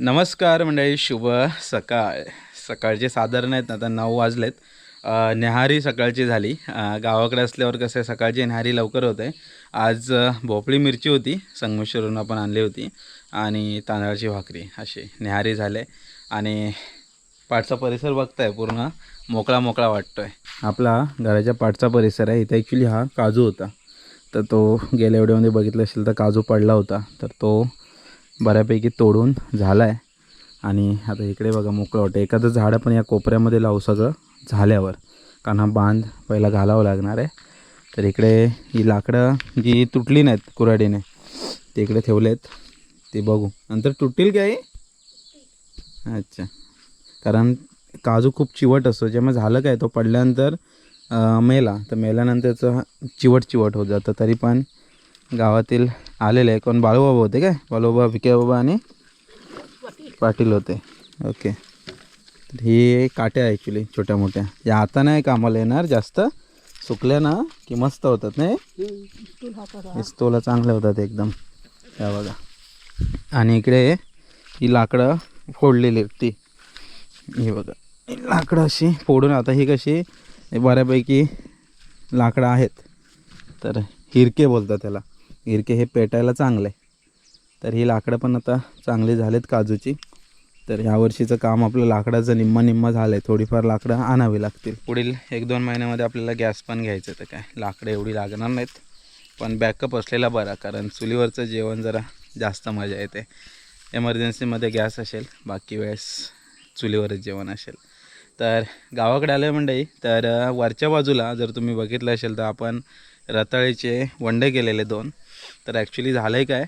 नमस्कार मंडळी शुभ सकाळ. सकाळचे साधारण आहेत ना आता नऊ वाजलेत. न्याहारी सकाळची झाली. गावाकडे असल्यावर कसं आहे सकाळची न्याहारी लवकर होते. आज भोपळी मिरची होती संगमेश्वरून आपण आणली होती. आणि तांदळाची भाकरी अशी न्याहारी झाले. आणि पाठचा परिसर बघताय पूर्ण मोकळा मोकळा वाटतोय. आपला घराच्या पाठचा परिसर आहे इथे ॲक्च्युली हा काजू होता. तर तो गेल्या व्हिडिओमध्ये बघितलं असेल तर काजू पडला होता. तर तो बऱ्यापैकी तोडून झाला आहे आणि आता इकडे बघा मोकळं वाटतं एखादं झाडं पण या कोपऱ्यामध्ये लावू सगळं झाल्यावर. कारण हा बांध पहिला घालावं लागणार आहे. तर इकडे ही लाकडं जी तुटली नाहीत कुऱ्हाडीने ते इकडे ठेवलेत. ते बघू. नंतर तुटतील काय अच्छा. कारण काजू खूप चिवट असतो. जेव्हा झालं काय तो पडल्यानंतर मेला. तर मेल्यानंतरचं चिवट चिवट होत जातं. तरी पण गावातील आलेले आहे कोण? बाळूबाबा होते काय? बाळूबाबा विकेबाबा आणि पाटील होते. ओके. तर ही काट्या आहे ॲक्च्युली छोट्या मोठ्या या आता नाही कामाला येणार जास्त सुकल्या ना की मस्त होतात नाही? इस्तोला चांगल्या होतात एकदम. या बघा. आणि इकडे ही लाकडं फोडलेली होती ती. ही बघा. लाकडं अशी फोडून आता ही कशी बऱ्यापैकी लाकडं आहेत. तर हिरके बोलतात त्याला. इरके हे पेटायला चांगलं आहे तर ही लाकडं पण आता चांगली झालेत काजूची. तर ह्या वर्षीचं काम आपलं लाकडाचं निम्मा निम्मा झालं आहे थोडीफार लाकडं आणावी लागतील. पुढील एक दोन महिन्यामध्ये आपल्याला गॅस पण घ्यायचं तर काय? लाकडं एवढी लागणार नाहीत. पण बॅकअप असलेला बरा कारण चुलीवरचं जेवण जरा जास्त मजा येते. एमर्जन्सीमध्ये गॅस असेल बाकी वेळेस चुलीवरच जेवण असेल. तर गावाकडे आलं मंडई तर वरच्या बाजूला जर तुम्ही बघितलं असेल तर आपण रताळीचे वंडे केलेले दोन. तर ॲक्च्युली झालं आहे काय?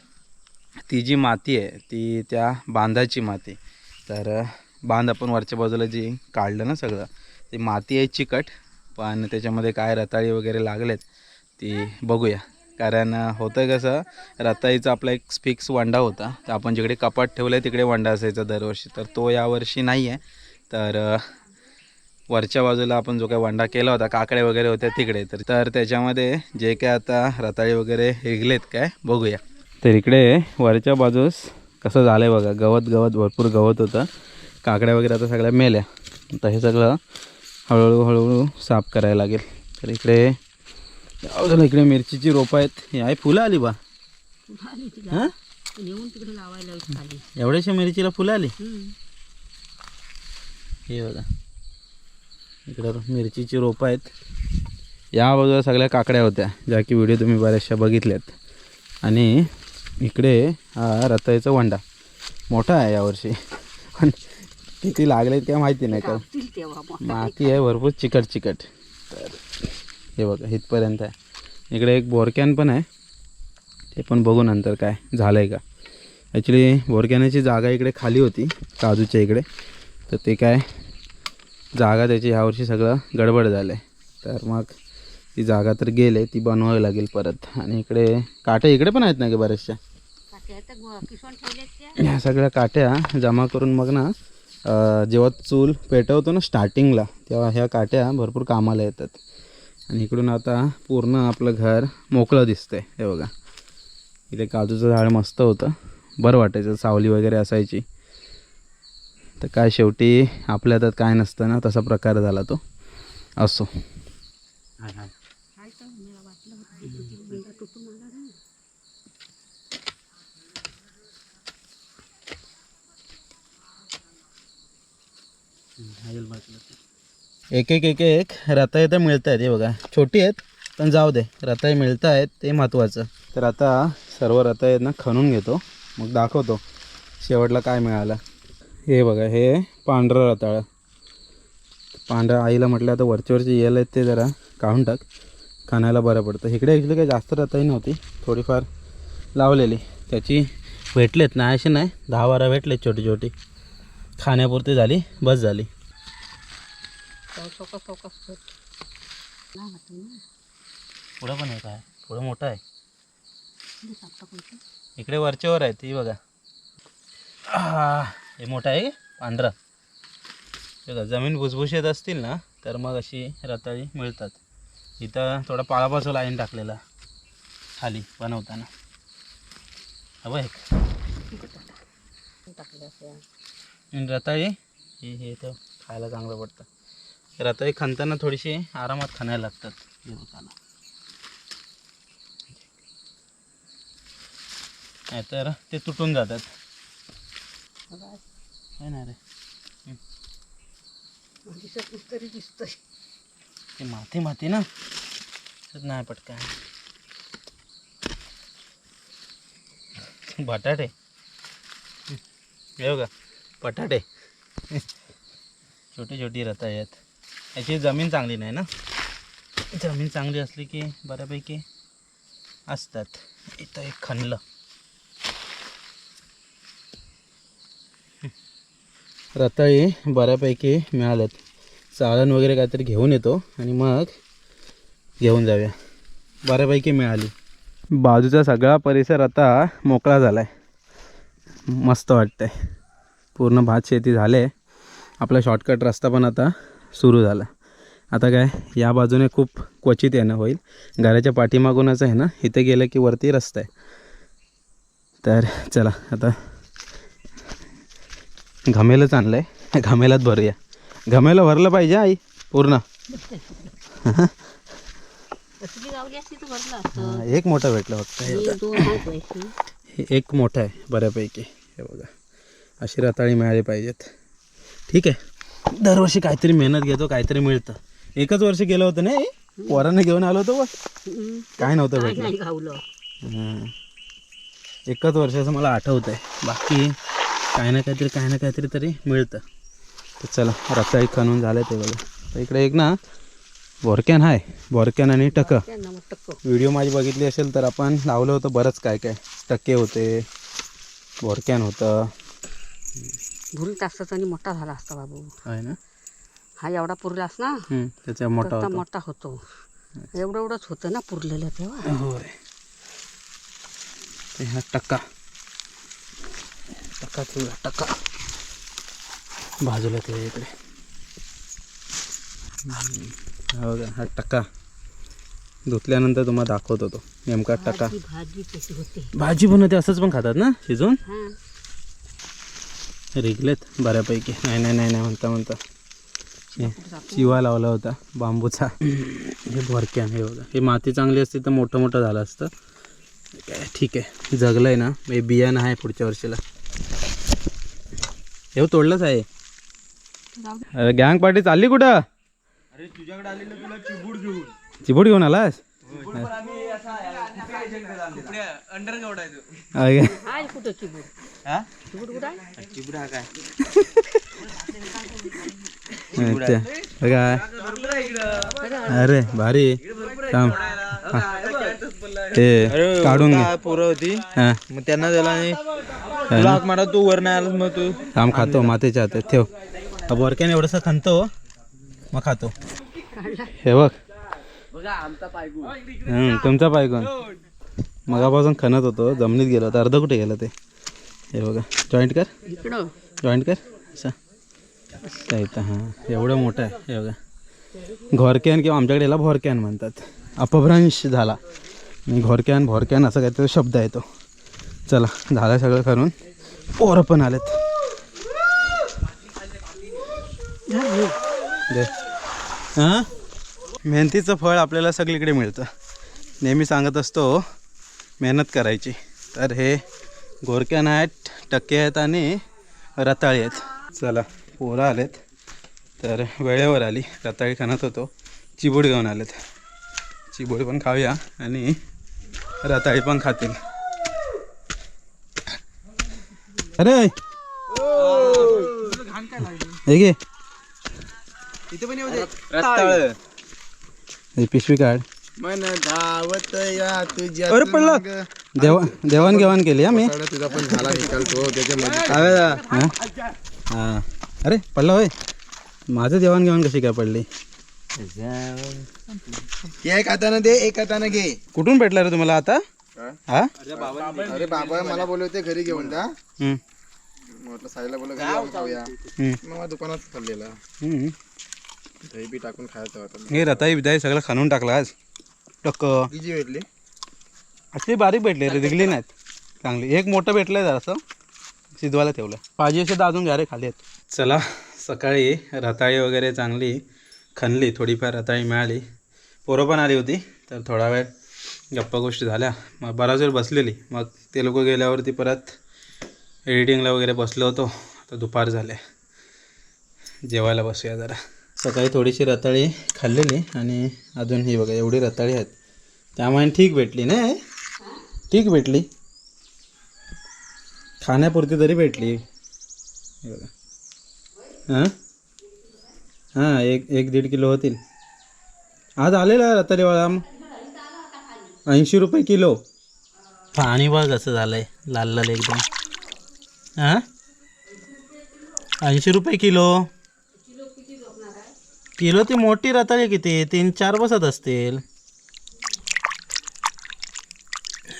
ती जी माती आहे ती त्या बांधाची माती. तर बांध आपण वरच्या बाजूला जी काढलं ना सगळं ती माती आहे चिकट पण त्याच्यामध्ये काय रताळी वगैरे लागलेत ती बघूया. कारण होतं कसं रताळीचा आपला एक फिक्स वंडा होता. तर आपण जिकडे कपाट ठेवलं आहे तिकडे वंडा असायचा दरवर्षी. तर तो यावर्षी नाही आहे तर वरच्या बाजूला आपण जो काही वंडा केला होता काकडे वगैरे होत्या तिकडे तर तर त्याच्यामध्ये जे काय आता रताळी वगैरे हिगलेत काय बघूया. तर इकडे वरच्या बाजूस कसं झालं आहे बघा गवत गवत भरपूर गवत होतं. काकड्या वगैरे आता सगळ्या मेल्या. तर हे सगळं हळूहळू हळूहळू साफ करायला लागेल. तर इकडे बाजूला इकडे मिरचीची रोपं आहेत. हे आहे फुलं आली बा. हां? एवढ्याशा मिरचीला फुलं आली? हे बघा. इकडं मिरचीची रोपं आहेत. या बाजूला सगळ्या काकड्या होत्या ज्या की व्हिडिओ तुम्ही बऱ्याचशा बघितल्यात. आणि इकडे हा रताळीचा वंडा मोठा आहे यावर्षी. पण किती लागले काय माहिती नाही का माती आहे भरपूर चिकट चिकट. तर हे बघा इथपर्यंत आहे. इकडे एक बोरकॅन पण आहे. ते पण बघू नंतर काय झालं आहे का. ॲक्च्युली बोरकॅनाची जागा इकडे खाली होती काजूच्या इकडे. तर ते काय जागा त्याची ह्यावर्षी सगळं गडबड झालं आहे तर मग ती जागा तर गेले ती बनवावी लागेल परत. आणि इकडे काटे इकडे पण आहेत ना गे बऱ्याचशा ह्या सगळ्या काट्या जमा करून मग ना जेव्हा चूल पेटवतो ना स्टार्टिंगला तेव्हा ह्या काट्या भरपूर कामाला येतात. आणि इकडून आता पूर्ण आपलं घर मोकळं दिसतंय. हे बघा. इथे काजूचं झाड मस्त होतं. बरं वाटायचं. सावली वगैरे असायची. तर काय शेवटी आपल्या हातात काय नसतं ना तसा प्रकार झाला तो. असो. एक एक एक एक रताय तर मिळत आहेत हे बघा. छोटी आहेत पण जाऊ दे. रताय मिळत आहेत ते महत्त्वाचं तर आता सर्व रताय आहेत ना खणून घेतो. मग दाखवतो. शेवटला काय मिळालं. हे बघा हे पांढरं रताळं. पांढरं आईला म्हटलं आता वरचे वरचे येल आहेत ते जरा काढून टाक. खाण्याला बरं पडतं. इकडे ॲक्च्युली काही जास्त रताळी नव्हती थोडीफार लावलेली. त्याची भेटलेत ना असे नाही दहा बारा भेटलेत छोटी छोटी. खाण्यापुरती झाली बस झाली. पुढं पण आहे काय? पुढं मोठं आहे. इकडे वरच्यावर आहे ती बघा. हा हे मोठा आहे पांढरा. बघा जमीन भुसभुशीत असतील ना तर मग अशी रताळी मिळतात. इथं थोडा पाळापासून लाईन टाकलेला खाली बनवताना. हवं आहे रताळी हे हे तर खायला चांगलं पडतं. रताळी खाताना थोडीशी आरामात खाण्याला लागतात जेवताना नाहीतर ते तुटून जातात. नाही रे दिसत नाही तरी दिसतंय. ते माती माती ना. नाही पटकन. बटाटे. हे बघा बटाटे. छोटी छोटी रताळी आहेत. याची जमीन चांगली नाही ना? जमीन चांगली असली की बऱ्यापैकी असतात. इथं एक खणलं रताळी बऱ्यापैकी मिळाल्यात. चाळण वगैरे काहीतरी घेऊन येतो आणि मग घेऊन जाऊया. बऱ्यापैकी मिळाली. बाजूचा सगळा परिसर आता मोकळा झाला आहे मस्त वाटतं आहे पूर्ण भात शेती झाले. आपला शॉर्टकट रस्ता पण आता सुरू झाला. आता काय या बाजूने खूप क्वचित येणं होईल. घराच्या पाठीमागूनच आहे ना? इथे गेलं की वरती रस्ता आहे. तर चला आता घमेलच आणलं आहे घमेलात भरूया. घमेला भरलं पाहिजे आई. पूर्ण. एक मोठा भेटला फक्त. एक मोठा आहे बऱ्यापैकी. हे बघा. अशी रताळी मिळाली पाहिजेत. ठीक आहे. दरवर्षी काहीतरी मेहनत घेतो काहीतरी मिळतं. एकच वर्ष गेलं होतं ना हे? पोरांना घेऊन आलो होतो बघ. हम्म. काय नव्हतं भेटलं. नाही. एकच वर्षाचं मला आठवत आहे बाकी काही ना काहीतरी काही ना काहीतरी तरी मिळतं. तर चला रताळी खणून झालं ते बघा. तर इकडे एक ना बोरकॅन आहे बोरकॅन आणि टक. व्हिडिओ माझी बघितली असेल तर आपण लावलं होतं बरंच काय काय. टक्के होते बोरकॅन होतं. भुरी तासाचा आणि मोठा झाला असता बाबू. आहे ना? हा एवढा पुरलास ना? त्याचा मोठा मोठा होतो. एवढं एवढंच होतं ना पुरलेलं तेव्हा? होय. ते हा टक्का. टक्का ठेवूया टक्का बाजूला ठेवूया इकडे. हा बघा हा टक्का धुतल्यानंतर तुम्हाला दाखवतो तो. नेमका टक्का भाजी होते? बनवते असंच पण खातात ना शिजवून हा. रिगलेत बऱ्यापैकी. नाही नाही नाही नाही म्हणता म्हणता. चिवा लावला होता बांबूचा. हे भरक्यान हे बघा. हे माती चांगली असती तर मोठं मोठं झालं असतं. ठीक आहे. जगलं आहे ना. हे बियाणं आहे पुढच्या वर्षीला. हे तोडलंच आहे. गँग पार्टी चालली कुठं? अरे तुझ्याकडे आलेलं तुला चिबूड घेऊन. चिबूड घेऊन आलास? अरे, आहे कुठं चिबूड? चिबूड कुठं आहे? अच्छा. बघा. अरे भारी. थांब. ते काढून घे. पोरं होती? हा. मग त्यांना त्याला आणि तुला हाक मारा तू वर नाही आलास मग तू. थांब खातो मातेच्या हातात. ठेव. हा बोरक्याने एवढंसं खणतो मग खातो. हे बघ. हं, तुमचा पायगोन मगापासून खणत होतो जमिनीत गेलो होतं अर्ध कुठे गेलं ते? हे बघा. जॉईंट कर. इकडं. जॉईंट कर. असं त्या इथं हां. एवढं मोठं आहे हे बघा. घोरकॅन किंवा आमच्याकडे याला भोरकॅन म्हणतात. अपभ्रंश झाला. घोरक्यान घोरकॅन भोरकॅन असं काहीतरी शब्द आहे तो. चला झालं सगळं करून पोरं पण आलेत. हां? मेहनतीचं फळ आपल्याला सगळीकडे मिळतं. नेहमी सांगत असतो मेहनत करायची. तर हे गोरक्यान आहेत टक्के आहेत आणि रताळी आहेत. चला पोरं आलेत. तर वेळेवर आली. रताळी खाणत होतो. चिबूड घेऊन आलेत. चिबूड पण खाऊया आणि रताळी पण खातील. अरे! हे घे. रताळ. ही पिशवी काढ. मन धावत या तुझ्या अरे पडला. देवा देवाणघेवाण केली हा मी. तुझा पण झाला निकाल तो त्याच्यामध्ये हां? अरे पडला होय. माझं देवाणघेवाण कशी काय पडली? एक हातानं दे एक हातानं घे. कुठून भेटला रे तुम्हाला आता? हा? अरे बाबा मला बोलले होते घरी घेऊन जा. म्हटलं साईला घरी मग दुकानात खाल्लेला. दही बी टाकून खायचं होतं. हे रताई बिताई सगळं खाणून टाकलं आज. टक्क. किती भेटली. अशी बारीक भेटले रे दिगली नाहीत. चांगली. एक मोठं भेटलंय जरासं. शिजवायला ठेवलं. पाहिजे असेल तर अजून घ्या रे खाली आहेत. चला सकाळी रताळी वगैरे चांगली खणली थोडीफार रताळी मिळाली. पोरं पण आली होती तर थोडा वेळ गप्पा गोष्टी झाल्या. मग बराच वेळ बसलेली. मग ते लोक गेल्यावरती परत एडिटिंगला वगैरे बसलो होतो. आता दुपार झाले. जेवायला बसूया जरा. सकाळी थोडीशी रताळी खाल्लेली आणि अजून ही बघा एवढी रताळी आहेत. त्यामुळे ठीक भेटली नाही ठीक भेटली. खाण्यापुरती तरी भेटली. बघा. हां? हां एक एक दीड किलो होतील. आज आलेला रताळीवाळा. ऐंशी रुपये किलो. पाणी बघ असं झालंय. लाल लाल एकदम. हां ऐंशी रुपये किलो. किलो ती मोठी रताळी किती? तीन चार बसत असतील.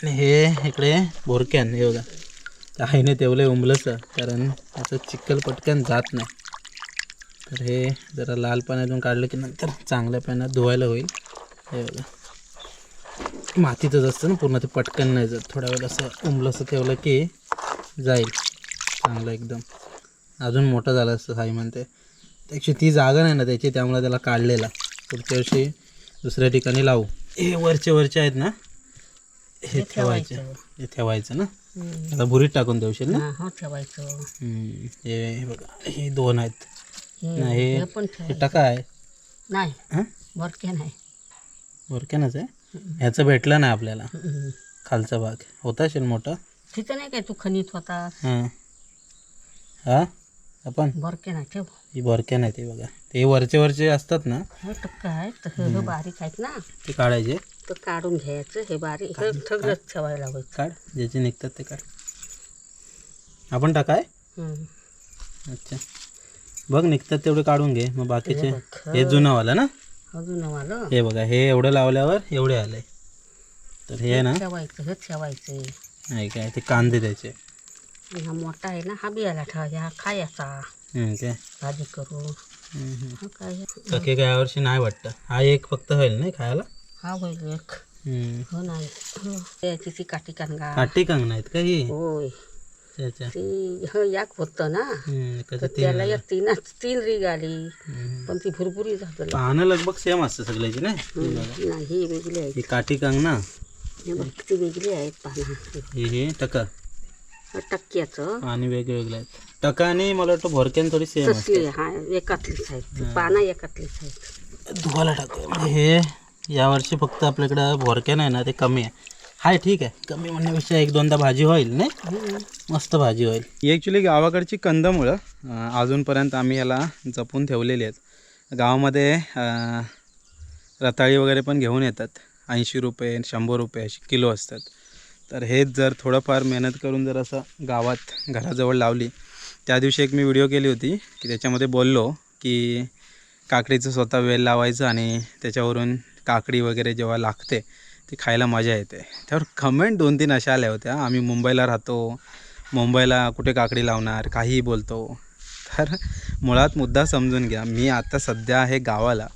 आणि हे इकडे बोरक्यान हे बघा. त्या आईने तेवढे उमलंच कारण असं चिखल पटकन जात नाही. तर हे जरा लाल पाण्यातून काढलं की नंतर चांगल्या पाण्यात धुवायला होईल. हे बघा. मातीतच असतं ना पूर्ण ते पटकन नाही जात. थोड्या वेळ असं उमलंसं ठेवलं की जाईल. चांगलं एकदम. अजून मोठं झालं असतं साई म्हणते. त्याची ती जागा नाही ना त्याची त्यामुळे त्याला काढलेला. पुढच्या वर्षी दुसऱ्या ठिकाणी लावू. हे वरचे वरचे आहेत ना? हे ठेवायचे. हे ठेवायचं ना. आता भुरीत टाकून देऊशील ना? ठेवायचं. हे बघा. हे दोन आहेत. नाही हे पण हे ठेवायचं. टाका आहे नाही हां? बरके नाही वरक्यानच आहे? ह्याचं भेटलं नाही आपल्याला. हम्म. खालचा भाग. होता असेल मोठा? तिथं नाही काय तू खनित होता? हां. हां? आपण? बरके नाही ठेव. ही बोरक्या नाही ते बघा. ते वरचे वरचे असतात ना? हे टक्का आहे तर हे हे बारीक आहेत ना? ते काढायचे? तर काढून घ्यायचं हे बारीक. हे ठेवायला हवं काढ. ज्याचे निघतात ते काढ. आपण टाकाय? हम्म. अच्छा. बघ निघतात तेवढे काढून घे. मग बाकीचे हे बघ. हे जुनंवालं ना? अजून आलं हे बघा हे एवढं लावल्यावर एवढे आले तर हे ना? ठेवायचं हे ठेवायचं. नाही काय ते कांदे त्याचे. आणि हा मोठा आहे ना हा बियाला ठेवायचा हा खायचा काय? भाजी. हा काय सखे काय यावर्षी नाही वाटतं. हा एक फक्त होईल नाही खायला? हा होईल एक. हो नाही. काठी कांगा. काठी कंगण आहेत का ही? होय. ती ह याक होतं ना. तर त्याला या तीनच तीन रिग आली. पण ती भुरभुरी झालं. पाहणं लगभग सेम असतं सगळ्याची नाही? नाही ही वेगळी आहे ही काठी कंगना हे बघ, ती वेगळी आहेत पानं. हे टका. टक्क्याचं. आणि वेगवेगळे आहेत. टका आणि मला वाटतं भोरक्यान थोडी सेम असते. हा एकातलीच आहेत. पानं एकातलीच आहेत. धुवायला टाकूया. म्हणजे हे यावर्षी फक्त आपल्याकडं भोरक्यान आहे ना ते कमी आहे. हाय ठीक आहे. कमी म्हणण्यापेक्षा एक दोनदा भाजी होईल नाही. मस्त भाजी होईल. ही ॲक्च्युली गावाकडची कंदमुळं अजूनपर्यंत आम्ही याला जपून ठेवलेली आहेत. गावामध्ये रताळी वगैरे पण घेऊन येतात. ऐंशी रुपये शंभर रुपये अशी किलो असतात. तर हेच जर थोडंफार मेहनत करून जर असं गावात घराजवळ लावली त्या दिवशी एक मी व्हिडिओ केली होती की त्याच्यामध्ये बोललो की काकडीचं स्वतः वेल लावायचं आणि त्याच्यावरून काकडी वगैरे जेव्हा लागते ती खायला मजा येते. त्यावर कमेंट दोन तीन अशा आल्या होत्या. आम्ही मुंबईला राहतो मुंबईला कुठे काकडी लावणार काहीही बोलतो. तर मुळात मुद्दा समजून घ्या. मी आता सध्या आहे गावाला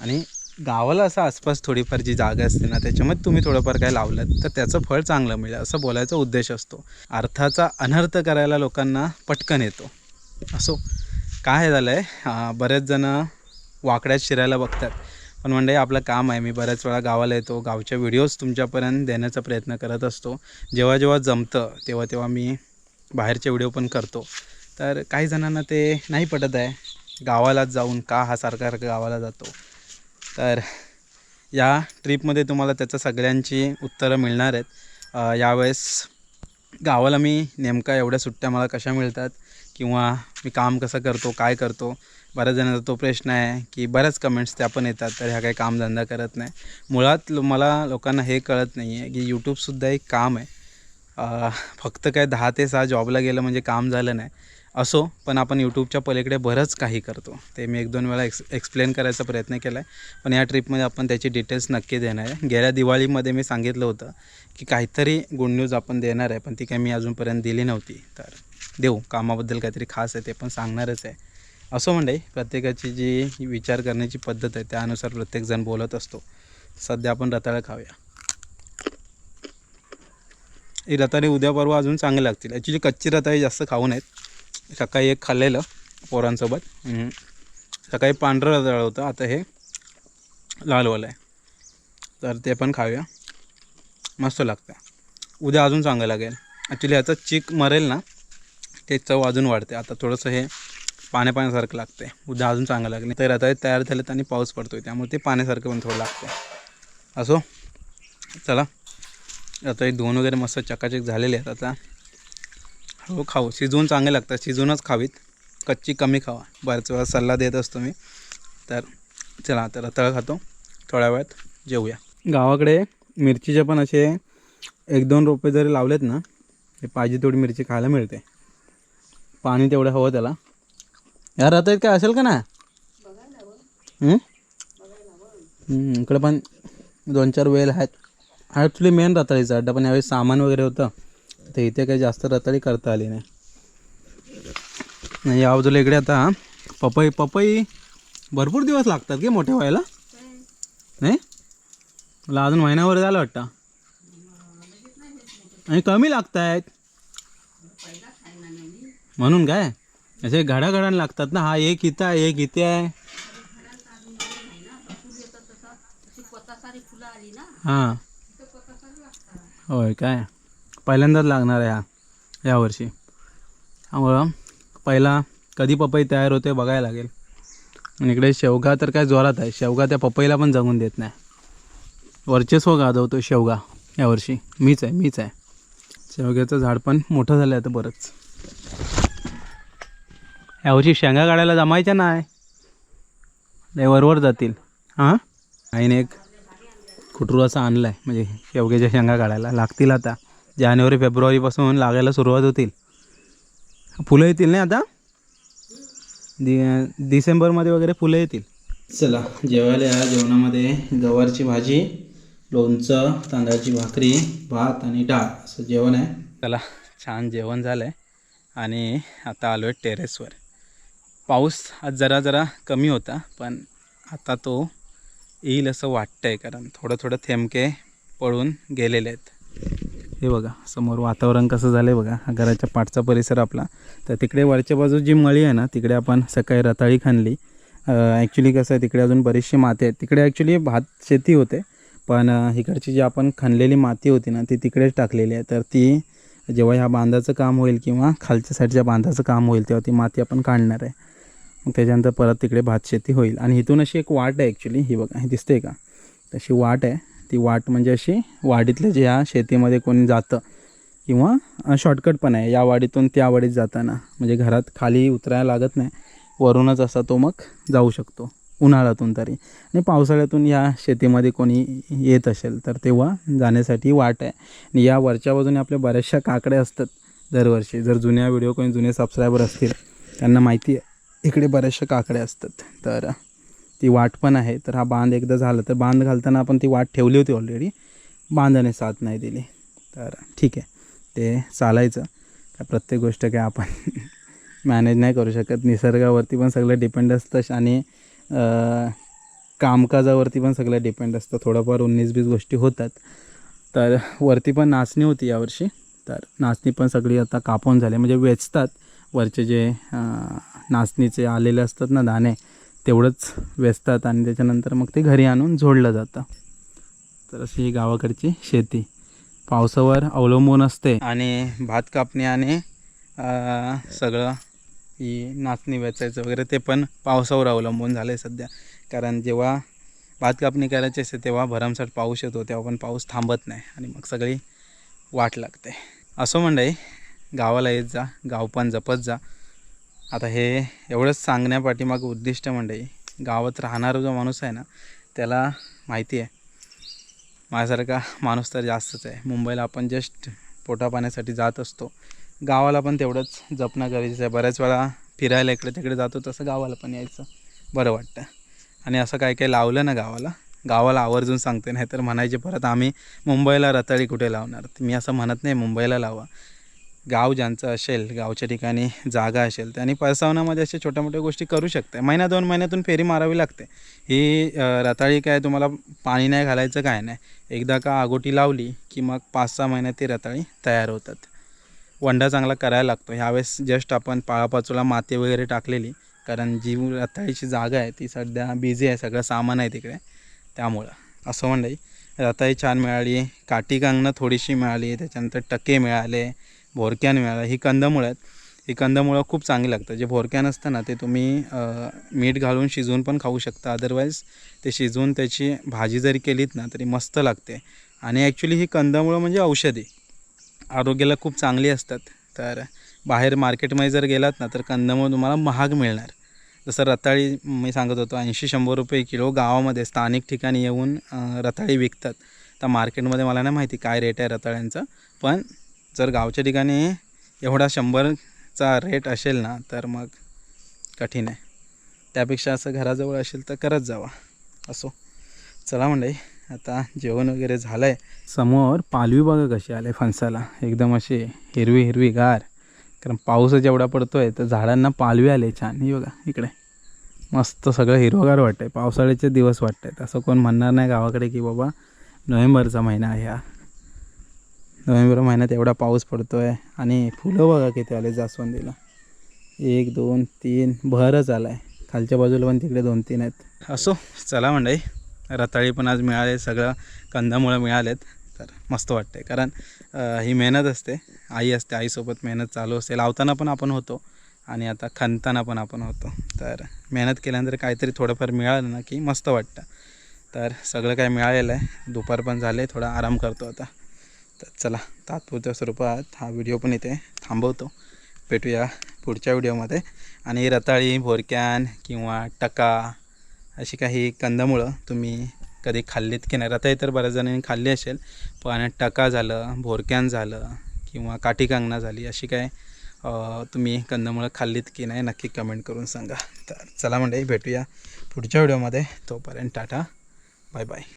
आणि गावाला असं आसपास थोडीफार जी जागा असते ना त्याच्यामध्ये तुम्ही थोडंफार काय लावलं तर त्याचं फळ चांगलं मिळेल असं बोलायचा उद्देश असतो. अर्थाचा अनर्थ करायला लोकांना पटकन येतो. असो काय झालं आहे बरेच जणं वाकड्यात शिरायला बघतात. पण म्हणजे आपलं काम आहे. मी बऱ्याच वेळा गावाला येतो. गावच्या व्हिडिओज तुमच्यापर्यंत देण्याचा प्रयत्न करत असतो. जेव्हा जेव्हा जमतं तेव्हा तेव्हा मी बाहेरचे व्हिडिओ पण करतो. तर काही जणांना ते नाही पटत आहे गावालाच जाऊन का हा सारखा सारखा गावाला जातो. तर या ट्रिपमध्ये तुम्हाला त्याचं सगळ्यांची उत्तरं मिळणार आहेत. यावेळेस गावाला मी नेमका एवढ्या सुट्ट्या मला कशा मिळतात किंवा मी काम कसं करतो काय करतो बऱ्याच जणांचा तो प्रश्न आहे की बऱ्याच कमेंट्स त्या पण येतात तर ह्या काही कामधंदा करत नाही. मुळात लो- मला लोकांना हे कळत नाही आहे की यूट्यूबसुद्धा एक काम आहे. फक्त काय दहा ते सहा जॉबला गेलं म्हणजे काम झालं नाही. असो पण आपण यूट्यूबच्या पलीकडे बरंच काही करतो. ते मी एक दोन वेळा एक्स एक्सप्लेन करायचा प्रयत्न केला आहे पण या ट्रिपमध्ये आपण त्याची डिटेल्स नक्की देणार आहे. गेल्या दिवाळीमध्ये मी सांगितलं होतं की काहीतरी गुड न्यूज आपण देणार आहे पण ती काही मी अजूनपर्यंत दिली नव्हती. तर देऊ कामाबद्दल काहीतरी खास आहे ते पण सांगणारच आहे. असं म्हणजे प्रत्येकाची जी विचार करण्याची पद्धत आहे त्यानुसार प्रत्येकजण बोलत असतो. सध्या आपण रताळं खाऊया. ही रताळी उद्या परवा अजून चांगले लागतील. ॲक्च्युली कच्ची रताळे जास्त खाऊ नयेत. सकाळी एक खाल्लेलं पोरांसोबत. सकाळी पांढरं रताळ होतं. आता हे लालवालं आहे. तर ते पण खाऊया. मस्त लागतं उद्या अजून चांगलं लागेल. ॲक्च्युली ह्याचं चीक मरेल ना ते चव अजून वाढते. आता थोडंसं हे पाण्या पाण्यासारखं लागते उद्या अजून चांगलं लागेल. तर आता तयार झालेत आणि पाऊस पडतो आहे त्यामुळे ते पाण्यासारखं पण थोडं लागतं असो? चला. आता हे दोन वगैरे मस्त चकाचक झालेले आहेत. आता हो खाऊ. शिजवून चांगले लागतात. शिजवूनच खावीत. कच्ची कमी खावा. बऱ्याच वेळा सल्ला देत असतो मी. तर चला आता रताळ खातो. थोड्या वेळात जेवूया. गावाकडे मिरचीचे पण असे एक दोन रोपे जरी लावलेत ना हे पाहिजे तेवढी मिरची खायला मिळते. पाणी तेवढं हवं त्याला. यार आता काय? असेल का ना? इकडे पण दोन चार वेल आहेत. ॲक्च्युली मेन रताळीचा अड्डा पण यावेळी सामान वगैरे होतं. तर इथे काही जास्त रताळी करता आली नाही. नाही या बाजूला इकडे आता पपई पपई भरपूर दिवस लागतात की मोठे व्हायला? नाही? मला अजून महिनाभर झालं वाटतं? आणि कमी लागत आहेत म्हणून काय? असे घडाघडाने लागतात ना. हा एक इथं आहे एक इथे आहे. हां. होय काय? पहिल्यांदाच लागणार आहे हा यावर्षी. त्यामुळं पहिला कधी पपई तयार होते बघायला लागेल. आणि इकडे शेवगा तर काय जोरात आहे. शेवगा त्या पपईला पण जगून देत नाही. वर्चस्व गाजवतो शेवगा यावर्षी. मीच आहे मीच आहे. शेवग्याचं झाड पण मोठं झालं आहे आता बरंच. यावर्षी शेंगा काढायला जमायच्या नाही. लय वरवर जातील. हां? आईने एक कुटरू असं आणलं आहे म्हणजे शेवग्याच्या शेंगा काढायला. लागतील आता. जानेवारी फेब्रुवारीपासून लागायला सुरुवात होतील. फुलं येतील नाही आता? दि डिसेंबरमध्ये वगैरे फुलं येतील. चला जेवायला या जेवणामध्ये. गवारची भाजी लोणचं तांदळाची भाकरी भात आणि डाळ. असं जेवण आहे. चला छान जेवण झालं आहे आणि आता आलो आहे टेरेसवर पाऊस आज जरा जरा कमी होता पण आता तो येईल असं वाटतं आहे कारण थोडं थोडं थेंबके पळून गेलेले आहेत. हे बघा समोर वातावरण कसं झालं आहे बघा घराच्या पाठचा परिसर आपला. तर तिकडे वरच्या बाजू जी मळी आहे ना तिकडे आपण सकाळी रताळी खाणली ॲक्च्युली कसं आहे तिकडे अजून बरीचशी माती आहेत. तिकडे ॲक्च्युली भात शेती होते पण इकडची जी आपण खणलेली माती होती ना ती तिकडेच टाकलेली आहे. तर ती जेव्हा ह्या बांधाचं काम होईल किंवा खालच्या साईडच्या बांधाचं काम होईल तेव्हा ती माती आपण काढणार आहे. मग त्याच्यानंतर परत तिकडे भात शेती होईल. आणि इथून अशी एक वाट आहे ॲक्च्युली ही बघा हे दिसते का? तशी वाट आहे. ती वाट म्हणजे अशी वाडीतल्या जे ह्या शेतीमध्ये कोणी जातं किंवा शॉर्टकट पण आहे. या वाडीतून त्या वाडीत जाताना. म्हणजे घरात खाली उतरायला लागत नाही. वरूनच असा तो मग जाऊ शकतो. उन्हाळ्यातून तरी. आणि पावसाळ्यातून या शेतीमध्ये कोणी येत असेल तर तेव्हा जाण्यासाठी वाट आहे. आणि या वरच्या बाजूने आपल्या बऱ्याचशा काकड्या असतात दरवर्षी. जर जुन्या व्हिडिओ कोणी जुने सबस्क्रायबर असतील त्यांना माहिती आहे. इकडे बऱ्याचशा काकड्या असतात. तर ती वाट पण आहे. तर हा बांध एकदा झाला तर बांध घालताना आपण ती वाट ठेवली होती ऑलरेडी बांधाने साथ नाही दिली. तर ठीक आहे. ते चालायचं. का प्रत्येक गोष्ट काय आपण मॅनेज नाही करू शकत. निसर्गावरती पण सगळं डिपेंड असतं आणि कामकाजावरती पण सगळं डिपेंड असतं. थोडंफार उन्नीस बीस गोष्टी होतात. तर वरती पण नाचणी होती यावर्षी तर नाचणी पण सगळी आता कापून झाली. म्हणजे वेचतात. वरचे जे नाचणीचे आलेले असतात ना दाणे तेवढंच वेचतात आणि त्याच्यानंतर मग ते घरी आणून जोडलं जातं. तर अशी ही गावाकडची शेती. पावसावर अवलंबून असते आणि भात कापणी आणि सगळं ही नाचणी वेचायचं वगैरे ते पण पावसावर अवलंबून झालं आहे सध्या. कारण जेव्हा भात कापणी करायची असते तेव्हा भरमसाठ पाऊस येतो तेव्हा पण पाऊस थांबत नाही आणि मग सगळी वाट लागते. असं म्हणलं गावाला येत जा गाव पण जपत जा. आता हे एवढंच सांगण्यापाठीमागं उद्दिष्ट म्हणजे गावात राहणारा जो माणूस आहे ना त्याला माहिती आहे. माझ्यासारखा माणूस तर जास्तच आहे. मुंबईला आपण जस्ट पोटापाण्यासाठी जात असतो. गावाला पण तेवढंच जपणं गरजेचं आहे. बऱ्याच वेळा फिरायला इकडे तिकडे जातो तसं गावाला पण यायचं बरं वाटतं. आणि असं काय काही लावलं ना गावाला गावाला आवर्जून सांगते नाही तर म्हणायचे परत आम्ही मुंबईला रताळी कुठे लावणार? मी असं म्हणत नाही मुंबईला लावा. गाव ज्यांचं असेल गावच्या ठिकाणी जागा असेल त्यांनी परसावनामध्ये अशा छोट्या मोठ्या गोष्टी करू शकते. महिना दोन महिन्यातून फेरी मारावी लागते. ही रताळी काय तुम्हाला पाणी नाही घालायचं काय नाही. एकदा का आगोटी लावली की मग पाच सहा महिन्यात ती रताळी तयार होतात. वंडा चांगला करायला लागतो. ह्यावेळेस जस्ट आपण पाळापाचूला माती वगैरे टाकलेली कारण जी रताळीची जागा आहे ती सध्या बिझी आहे सगळं सामान आहे तिकडे. त्यामुळं असं म्हणलं रताळी छान मिळाली काठी कांगणं थोडीशी मिळाली त्याच्यानंतर टके मिळाले भोरक्यान मिळालं. ही कंदमुळं आहेत. ही कंदमुळं खूप चांगली लागतं जे भोरक्यान असतं ना ते तुम्ही मीठ घालून शिजवून पण खाऊ शकता. अदरवाईज ते शिजवून त्याची भाजी जरी केलीत ना तरी मस्त लागते. आणि ॲक्च्युली ही कंदमुळं म्हणजे औषधी. आरोग्याला खूप चांगली असतात. तर बाहेर मार्केटमध्ये जर गेलात ना तर कंदमुळं तुम्हाला महाग मिळणार. जसं रताळी मी सांगत होतो ऐंशी शंभर रुपये किलो गावामध्ये स्थानिक ठिकाणी येऊन रताळी विकतात. तर मार्केटमध्ये मला नाही माहिती काय रेट आहे रताळ्यांचा. पण जर गावच्या ठिकाणी एवढा शंभरचा रेट असेल ना तर मग कठीण आहे. त्यापेक्षा असं घराजवळ असेल तर करत जावा. असो. चला मंडळी आता जेवण वगैरे झालं आहे समोर पालवी बघा कशी आले फणसाला. एकदम अशी हिरवी हिरवी गार. कारण पाऊस जेवढा पडतो आहे तर झाडांना पालवी आले छान. ही बघा इकडे. मस्त सगळं हिरवगार वाटतंय. पावसाळ्याचे दिवस वाटत आहेत असं कोण म्हणणार नाही गावाकडे की बाबा नोव्हेंबरचा महिना आहे हा. नोव्हेंबर महिन्यात एवढा पाऊस पडतो आहे आणि फुलं बघा किती आले जास्वंदीला. एक दोन तीन भरच आला आहे खालच्या बाजूला पण तिकडे दोन तीन आहेत. असो चला मंडई रताळी पण आज मिळाले सगळं कंदामुळं मिळालेत तर मस्त वाटते कारण ही मेहनत असते आई असते आईसोबत मेहनत चालू असते लावताना पण आपण होतो आणि आता खणताना पण आपण होतो. तर मेहनत केल्यानंतर काहीतरी थोडंफार मिळालं ना की मस्त वाटतं. तर सगळं काय मिळालेलं आहे. दुपार पण झाले थोडा आराम करतो आता. तर चला तात्पुरत्या स्वरूपात हा व्हिडिओ पण इथे थांबवतो. भेटूया पुढच्या व्हिडिओमध्ये आणि रताळी भोरक्यान किंवा टका अशी काही कंदमुळं तुम्ही कधी खाल्लीत की नाही? रताळी तर बऱ्याच जणांनी खाल्ली असेल पण टका झालं भोरक्यान झालं किंवा काठी कांगणा झाली अशी काय तुम्ही कंदमुळं खाल्लीत की नाही नक्की कमेंट करून सांगा. तर चला म्हणजे भेटूया पुढच्या व्हिडिओमध्ये तोपर्यंत टाटा. Bye bye